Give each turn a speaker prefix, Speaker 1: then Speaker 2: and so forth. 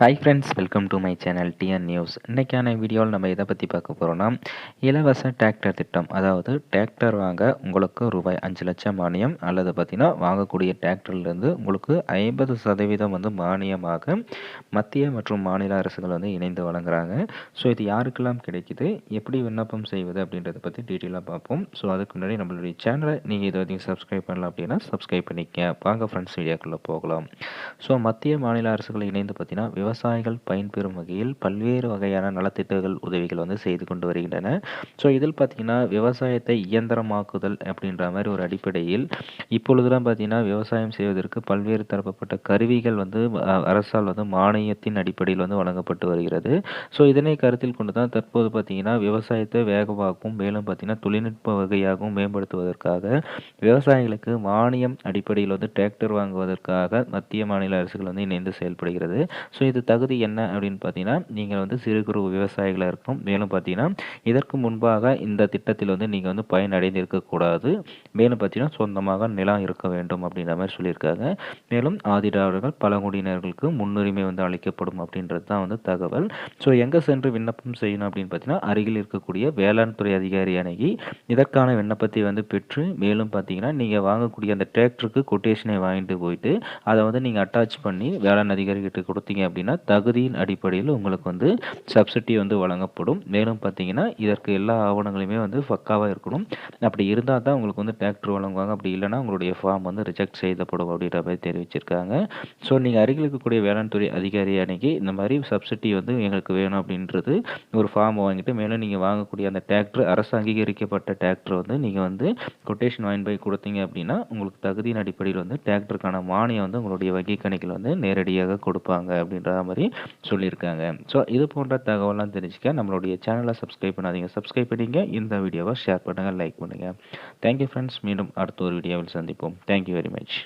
Speaker 1: Hi friends welcome to my channel TN news இன்றைக்கான வீடியோவில் நம்ம இதை பற்றி பார்க்க போகிறோன்னா இலவச டிராக்டர் திட்டம். அதாவது டிராக்டர் வாங்க உங்களுக்கு ரூபாய் அஞ்சு லட்சம் மானியம் அல்லது பார்த்திங்கன்னா வாங்கக்கூடிய டிராக்டர்லேருந்து உங்களுக்கு ஐம்பது சதவீதம் வந்து மானியமாக மத்திய மற்றும் மாநில அரசுகள் வந்து இணைந்து வழங்குறாங்க. ஸோ இது யாருக்கெல்லாம் கிடைக்குது? எப்படி விண்ணப்பம் செய்வது அப்படின்றத பற்றி டீட்டெயிலாக பார்ப்போம். ஸோ அதுக்கு முன்னாடி நம்மளுடைய சேனலை நீங்கள் இதை வரைக்கும் சப்ஸ்கிரைப் பண்ணலாம் அப்படின்னா சப்ஸ்கிரைப் பண்ணிக்க வாங்க ஃப்ரெண்ட்ஸ் வீடியோக்குள்ளே போகலாம். ஸோ மத்திய மாநில அரசுகள் இணைந்து பார்த்தீங்கன்னா விவசாயிகள் பயன்பெறும் வகையில் பல்வேறு வகையான நலத்திட்டங்கள் உதவிகள் வந்து செய்து கொண்டு வருகின்றன. ஸோ இதில் பார்த்திங்கன்னா விவசாயத்தை இயந்திரமாக்குதல் அப்படின்ற மாதிரி ஒரு அடிப்படையில் இப்பொழுதுலாம் பார்த்திங்கன்னா விவசாயம் செய்வதற்கு பல்வேறு தரப்பட்ட கருவிகள் வந்து அரசால் வந்து மானியத்தின் அடிப்படையில் வந்து வழங்கப்பட்டு வருகிறது. ஸோ இதனை கருத்தில் கொண்டு தான் தற்போது பார்த்திங்கன்னா விவசாயத்தை வேகமாகவும் மேலும் பார்த்திங்கன்னா தொழில்நுட்ப வகையாகவும் மேம்படுத்துவதற்காக விவசாயிகளுக்கு மானியம் அடிப்படையில் வந்து டிராக்டர் வாங்குவதற்காக மத்திய மாநில அரசுகள் வந்து இணைந்து செயல்படுகிறது. ஸோ இது தகுதி என்ன அப்படின்னு பார்த்தீங்கன்னா நீங்கள் வந்து சிறு குறு விவசாயிகளாக இருக்கும் மேலும் பார்த்தீங்கன்னா இதற்கு முன்பாக இந்த திட்டத்தில் வந்து நீங்கள் வந்து பயனடைந்து இருக்கக்கூடாது. மேலும் பார்த்தீங்கன்னா சொந்தமாக நிலம் இருக்க வேண்டும் அப்படின்ற மாதிரி சொல்லியிருக்காங்க. மேலும் ஆதிடாவர்கள் பழங்குடியினர்களுக்கு முன்னுரிமை வந்து அளிக்கப்படும் அப்படின்றது தான் வந்து தகவல். ஸோ எங்கே சென்று விண்ணப்பம் செய்யணும் அப்படின்னு பார்த்தீங்கன்னா அருகில் இருக்கக்கூடிய வேளாண் துறை அதிகாரி அணுகி இதற்கான விண்ணப்பத்தை வந்து பெற்று மேலும் பார்த்தீங்கன்னா நீங்கள் வாங்கக்கூடிய அந்த டிராக்டருக்கு கொட்டேஷனை வாங்கிட்டு போயிட்டு அதை வந்து நீங்கள் அட்டாச் பண்ணி வேளாண் அதிகாரிகிட்ட கொடுத்தீங்க அப்படின்னா தகுதியின் அடிப்படையில் உங்களுக்கு வந்து சப்சிடி வந்து வழங்கப்படும். மேலும் பார்த்தீங்கன்னா இதற்கு எல்லா ஆவணங்களுமே வந்து பக்காவாக இருக்கணும். அப்படி இருந்தால் தான் உங்களுக்கு வந்து டிராக்டர் வழங்குவாங்க. அப்படி இல்லைனா உங்களுடைய ஃபார்ம் வந்து ரிஜெக்ட் செய்யப்படும் அப்படின்ற மாதிரி தெரிவிச்சிருக்காங்க. ஸோ நீங்கள் அருகில் இருக்கக்கூடிய வேளாண் துறை அதிகாரி அன்னைக்கு இந்த மாதிரி சப்சிடி வந்து எங்களுக்கு வேணும் அப்படின்றது ஒரு ஃபார்ம் வாங்கிட்டு மேலும் நீங்கள் வாங்கக்கூடிய அந்த டிராக்டர் அரசு அங்கீகரிக்கப்பட்ட டிராக்டர் வந்து நீங்கள் வந்து கொட்டேஷன் வாங்கி போய் கொடுத்தீங்க அப்படின்னா உங்களுக்கு தகுதியின் அடிப்படையில் வந்து டிராக்டருக்கான மானியம் வந்து உங்களுடைய வங்கி கணக்கில் வந்து நேரடியாக கொடுப்பாங்க அப்படின்ற மாதிரி சொல்லியிருக்காங்க. ஸோ இது போன்ற தகவலாம் தெரிஞ்சுக்க நம்மளுடைய சேனலை சப்ஸ்கிரைப் பண்ணாதீங்க. சப்ஸ்கிரைப் பண்ணிங்க. இந்த வீடியோவை ஷேர் பண்ணுங்கள் லைக் பண்ணுங்கள் தேங்க்யூ ஃப்ரெண்ட்ஸ் மீண்டும் அடுத்த ஒரு வீடியோவில் சந்திப்போம். Thank you very much